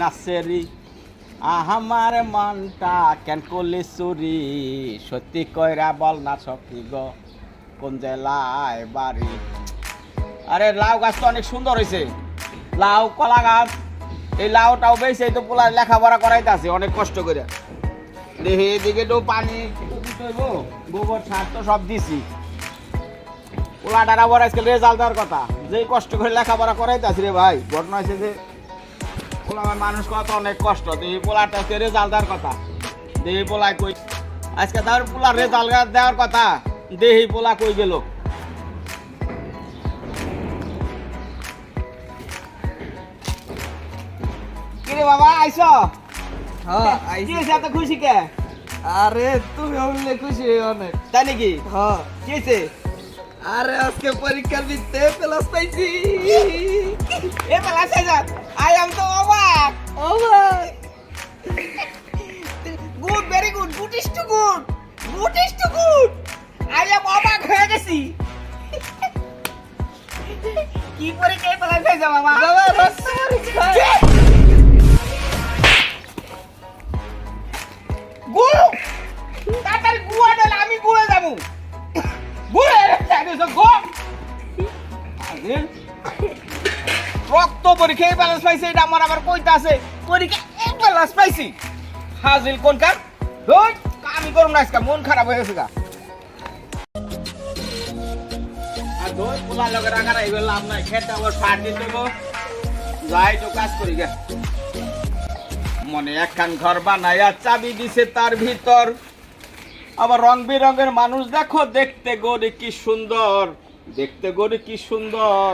নাচেরি আহামার মনটা কেন করলি চুরি? সত্যি কইরা বল না গো কোন জেলায় বাড়ি? আরে লাউ গাছ তো অনেক সুন্দর হয়েছে লাউ কলা গাছ এই লাউটাও বেশি এই তো পোলা লেখাপড়া করাইতে আছে অনেক কষ্ট করে দেখি এদিকে তো পানি গোবর সার তো সব দিছি। পোলাটার আবার আজকে রেজাল্ট দেওয়ার কথা। যেই কষ্ট করে লেখাপড়া করাইতেছি রে ভাই। ঘটনা হয়েছে যে পোলা মানুষ কত অনেক কষ্ট। দেখি পোলাটা আজকে রেজাল্ট দেওয়ার কথা। দেখি পোলায় কই আজকে তার পোলার রেজাল্ট দেওয়ার কথা। দেখি পোলা কই গেল? কিরে বাবা আইস হ্যাঁ কি। হয়েছে এত খুশি কে? আরে তুমি খুশি অনেক। তাই নাকি? হ্যাঁ। কি হয়েছে? আরে আজকে পরীক্ষার দিতে প্লাস পাইছি। এ বেলা সাজা আই আম তো অবাক। ভাই good very good good is too good good is too good. I am অবাক হয়ে গেছি। কি করে কে বেলা সাজা মামা বাবা? রক্ত পরীক্ষায় ব্যালেন্স এটা আমার আবার আছে। পরীক্ষা এক ব্যালেন্স পাইছি। হাজিল কোন কার? করুম না আজকে, মন খারাপ হয়ে গেছে গে। মনে একখান ঘর বানাইয়া চাবি দিছে তার ভিতর। আবার রং বেরঙের মানুষ দেখো, দেখতে গরি কি সুন্দর, দেখতে গরি কি সুন্দর।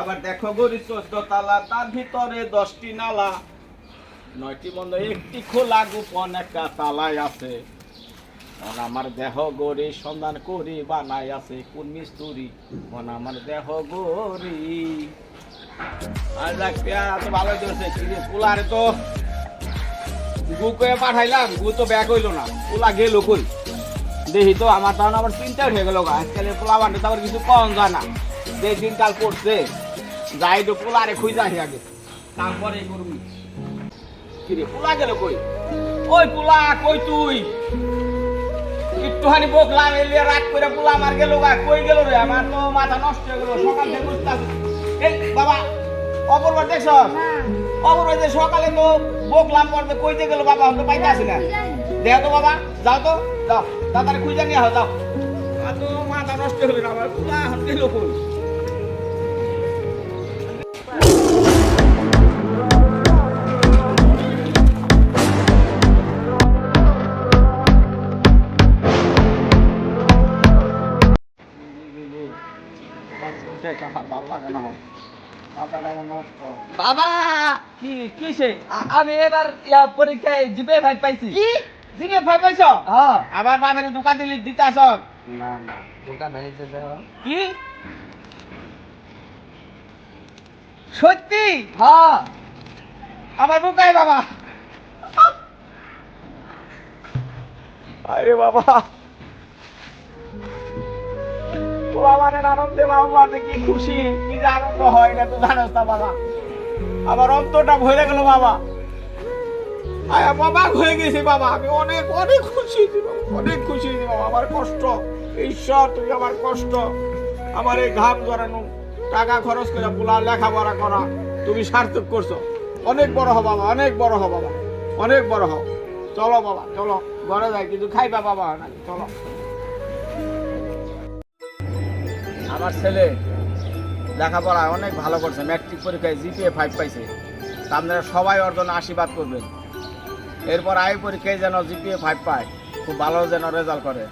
আবার দেখো গরি চোদ্দ তালা, তার ভিতরে দশটি নালা। নয়টি বন্ধ, একটি খোলা গোপন একটা তালায় আছে। মন আমার দেহ গরি সন্ধান করি বানাই আছে। কোন মিস্তুরি? মন আমার দেহ গরি আর তো ভালোই ধরছে তো। গু কয়ে পাঠাইলাম, গু তো ব্যাক হইল না, পোলা গেল কই? দেখি তো, আমার তখন চিন্তা উঠে গেল আজকাল পোলা বান্ডে তো আবার কিছু কম যায় না। যে দিনকাল পড়ছে যাই তো পোলারে খুঁজ যাই আগে। তারপরে করবি কিরে পোলা গেল কই? ওই পোলা কই তুই? একটুখানি বকলাম এলিয়ে রাত করে পোলা আমার গেল গা কই গেল রে? আমার তো মাথা নষ্ট হয়ে গেল সকাল থেকে বুঝতে। এই বাবা অপূর্ব দেখছ অপূর্ব যে সকালে তো বকলাম পড়তে কইতে গেল বাবা হয়তো পাইতে আসি না। দেখ তো বাবা যাও তো যাও। তাড়াতাড়ি খুঁজে নিয়ে আহ যাও। আর তো মাথা নষ্ট হলো না আমার পোলা হাত গেল কই? বাবা! কি কিসে আমি এবার পরীক্ষায় জিপে ভাই পাইছি। কি? দিনে ভাই পাইছ? হ্যাঁ আবার বাবার দোকান দিলি দিতে আস। না না দোকান হয়েছে কি? সত্যি? হ্যাঁ আমার বুকাই বাবা। আরে বাবা! বাবানের আনন্দে বাবা কি খুশি, কি যে হয় না তো জানোস না, বাবা। আমার অন্তরটা ভরে গেল, বাবা। আয়, বাবা, হয়ে গেছি, বাবা। আমি অনেক অনেক খুশি অনেক খুশি বাবা। আমার কষ্ট। ঈশ্বর তুই আমার কষ্ট। আমার এই ঘাম জড়ানো টাকা খরচ করে পোলা লেখাপড়া করা, তুমি সার্থক করছ। অনেক বড় হও, বাবা, অনেক বড় হও, বাবা। অনেক বড় হও। চলো, বাবা, চলো। ঘরে যাই, কিন্তু খাইবা, বাবা, নাকি? চলো। আমার ছেলে লেখাপড়া অনেক ভালো করছে ম্যাট্রিক পরীক্ষায় জিপিএ ফাইভ পাইছে। তা আপনারা সবাই ওর জন্য আশীর্বাদ করবেন। এরপর আই পরীক্ষায় যেন জিপিএ ফাইভ পায় খুব ভালো যেন রেজাল্ট করে।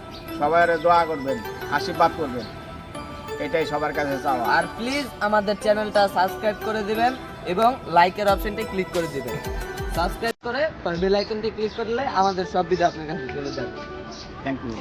সবাই ওরে দোয়া করবেন আশীর্বাদ করবেন। এটাই সবার কাছে চাওয়া। আর প্লিজ আমাদের চ্যানেলটা সাবস্ক্রাইব করে দিবেন এবং লাইকের অপশনটি ক্লিক করে দিবেন। সাবস্ক্রাইব করে বেল আইকনটি ক্লিক করলে আমাদের সব ভিডিও আপনার কাছে চলে যাবে। Thank you